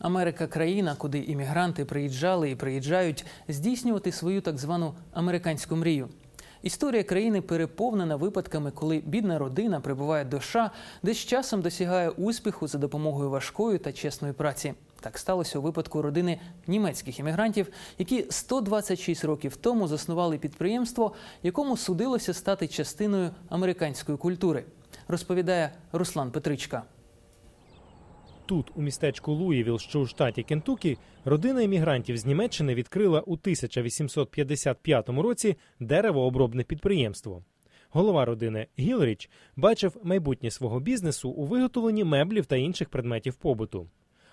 Америка країна, куди іммігранти приїжджали і приїжджають здійснювати свою так звану американську мрію. Історія країни переповнена випадками, коли бідна родина прибуває до США, де з часом досягає успіху за допомогою важкої та чесної праці. Так сталося у випадку родини німецьких іммігрантів, які 126 років тому заснували підприємство, якому судилося стати частиною американської культури. Розповідає Руслан Петричка. Тут, у містечку Луївіл, що у штаті Кентукі, родина іммігрантів з Німеччини відкрила у 1855 році деревообробне підприємство. Голова родини Гілріч бачив майбутнє свого бізнесу у виготовленні меблів та інших предметів побуту.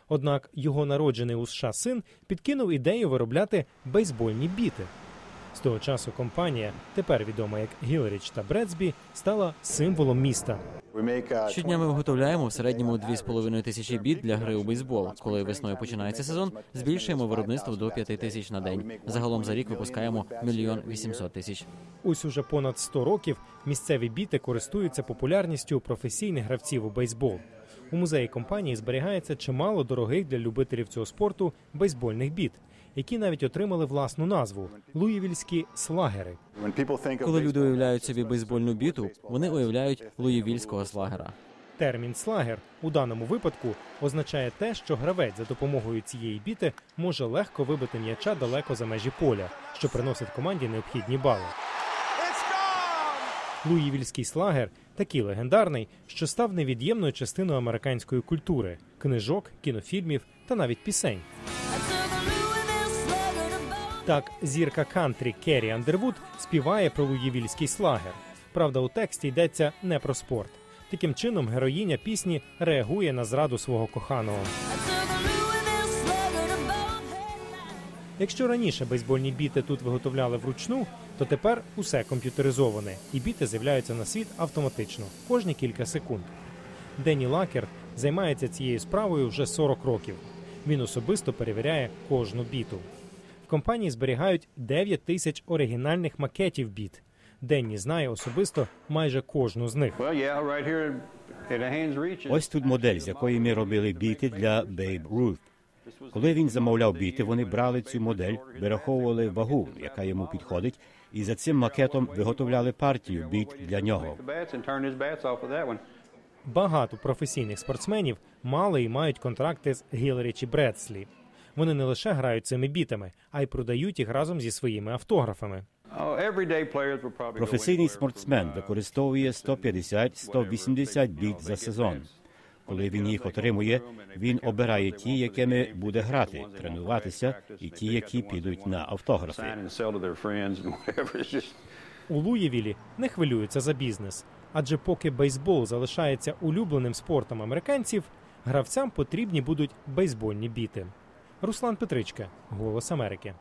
Однак його народжений у США син підкинув ідею виробляти бейсбольні біти. З того часу компанія, тепер відома як Гілріч та Бредсбі, стала символом міста. Щодня ми виготовляємо в середньому 2,5 тисячі біт для гри у бейсбол. Коли весною починається сезон, збільшуємо виробництво до 5 тисяч на день. Загалом за рік випускаємо мільйон 800 тисяч. Ось уже понад 100 років місцеві біти користуються популярністю професійних гравців у бейсбол. У музеї компанії зберігається чимало дорогих для любителів цього спорту бейсбольних біт, які навіть отримали власну назву луївільські слагери. Коли люди уявляють собі бейсбольну біту, вони уявляють луївільського слагера. Термін слагер у даному випадку означає те, що гравець за допомогою цієї біти може легко вибити м'яча далеко за межі поля, що приносить команді необхідні бали. Луївільський слагер такий легендарний, що став невід'ємною частиною американської культури, книжок, кінофільмів та навіть пісень. Так, зірка кантрі Керрі Андервуд співає про луївільський слагер. Правда, у тексті йдеться не про спорт. Таким чином, героїня пісні реагує на зраду свого коханого. Якщо раніше бейсбольні біти тут виготовляли вручну, то тепер усе комп'ютеризоване, і біти з'являються на світ автоматично кожні кілька секунд. Денні Лакер займається цією справою вже 40 років. Він особисто перевіряє кожну біту. В компанії зберігають 9 тисяч оригінальних макетів біт. Денні знає особисто майже кожну з них. Ось тут модель, з якої ми робили біти для Babe Ruth. Коли він замовляв біти, вони брали цю модель, вираховували вагу, яка йому підходить, і за цим макетом виготовляли партію біт для нього. Багато професійних спортсменів мали і мають контракти з Гілері чи Бредслі. Вони не лише грають цими бітами, а й продають їх разом зі своїми автографами. Професійний спортсмен використовує 150-180 біт за сезон. Коли він їх отримує, він обирає ті, якими буде грати, тренуватися, і ті, які підуть на автографи. У Луєвілі не хвилюються за бізнес, адже поки бейсбол залишається улюбленим спортом американців, гравцям потрібні будуть бейсбольні біти. Руслан Петричка, Голос Америки.